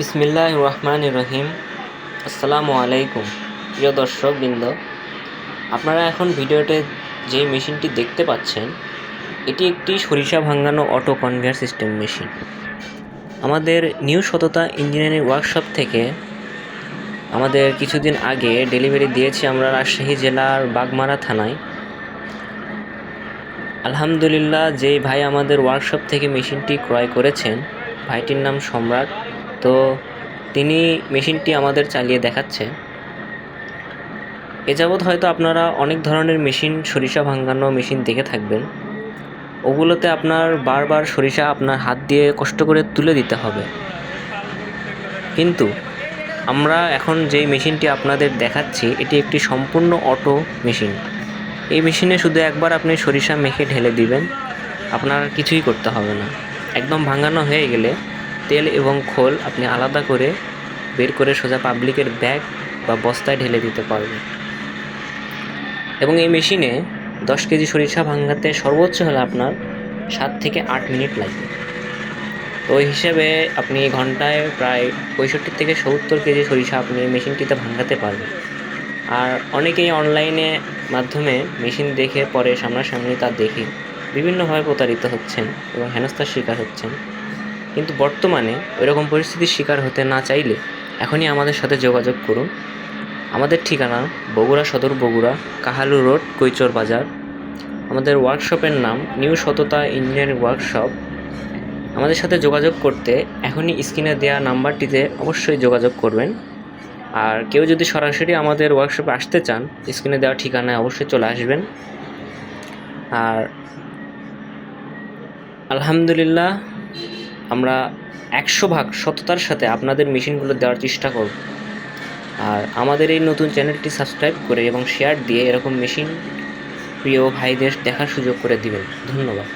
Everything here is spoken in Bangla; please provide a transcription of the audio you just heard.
বিসমিল্লাহ রহমান রহিম আসসালামু আলাইকুম প্রিয় দর্শকবৃন্দ, আপনারা এখন ভিডিওতে যে মেশিনটি দেখতে পাচ্ছেন, এটি একটি সরিষা ভাঙানো অটো কনভেয়ার সিস্টেম মেশিন। আমাদের নিউ সততা ইঞ্জিনিয়ারিং ওয়ার্কশপ থেকে আমাদের কিছুদিন আগে ডেলিভারি দিয়েছি আমরা রাজশাহী জেলার বাগমারা থানায়। আলহামদুলিল্লাহ, যেই ভাই আমাদের ওয়ার্কশপ থেকে মেশিনটি ক্রয় করেছেন, ভাইটির নাম সম্রাট। তো তিনি মেশিনটি আমাদের চালিয়ে দেখাচ্ছে। এ যাবৎ হয়তো আপনারা অনেক ধরনের মেশিন, সরিষা ভাঙানো মেশিন দেখে থাকবেন। ওগুলোতে আপনার বারবার সরিষা আপনার হাত দিয়ে কষ্ট করে তুলে দিতে হবে। কিন্তু আমরা এখন যেই মেশিনটি আপনাদের দেখাচ্ছি, এটি একটি সম্পূর্ণ অটো মেশিন। এই মেশিনে শুধু একবার আপনি সরিষা মেখে ঢেলে দিবেন, আপনার কিছুই করতে হবে না। একদম ভাঙানো হয়ে গেলে তেল এবং খোল আপনি আলাদা করে বের করে সোজা পাবলিকের ব্যাগ বা বস্তায় ঢেলে দিতে পারবেন। এবং এই মেশিনে দশ কেজি সরিষা ভাঙাতে সর্বোচ্চ হলে আপনার সাত থেকে আট মিনিট লাগবে। তো ওই হিসেবে আপনি ঘন্টায় প্রায় পঁয়ষট্টি থেকে সত্তর কেজি সরিষা আপনি মেশিনটিতে ভাঙাতে পারবেন। আর অনেকেই অনলাইনে মাধ্যমে মেশিন দেখে পরে সামনাসামনি তা দেখে বিভিন্নভাবে প্রতারিত হচ্ছেন এবং হেনস্থার শিকার হচ্ছেন। কিন্তু বর্তমানে ওইরকম পরিস্থিতির শিকার হতে না চাইলে এখনই আমাদের সাথে যোগাযোগ করুন। আমাদের ঠিকানা বগুড়া সদর বগুড়া কাহালু রোড, কৈচর বাজার। আমাদের ওয়ার্কশপের নাম নিউ সততা ইঞ্জিনিয়ারিং ওয়ার্কশপ আমাদের সাথে যোগাযোগ করতে এখনই স্ক্রিনে দেওয়া নাম্বারটিতে অবশ্যই যোগাযোগ করবেন। আর কেউ যদি সরাসরি আমাদের ওয়ার্কশপে আসতে চান, স্ক্রিনে দেওয়া ঠিকানায় অবশ্যই চলে আসবেন। আর আলহামদুলিল্লাহ আমরা একশো ভাগ সততার সাথে আপনাদের মেশিনগুলো দেওয়ার চেষ্টা করব। আর আমাদের এই নতুন চ্যানেলটি সাবস্ক্রাইব করে এবং শেয়ার দিয়ে এরকম মেশিন প্রিয় ভাইদের দেখার সুযোগ করে দিবেন। ধন্যবাদ।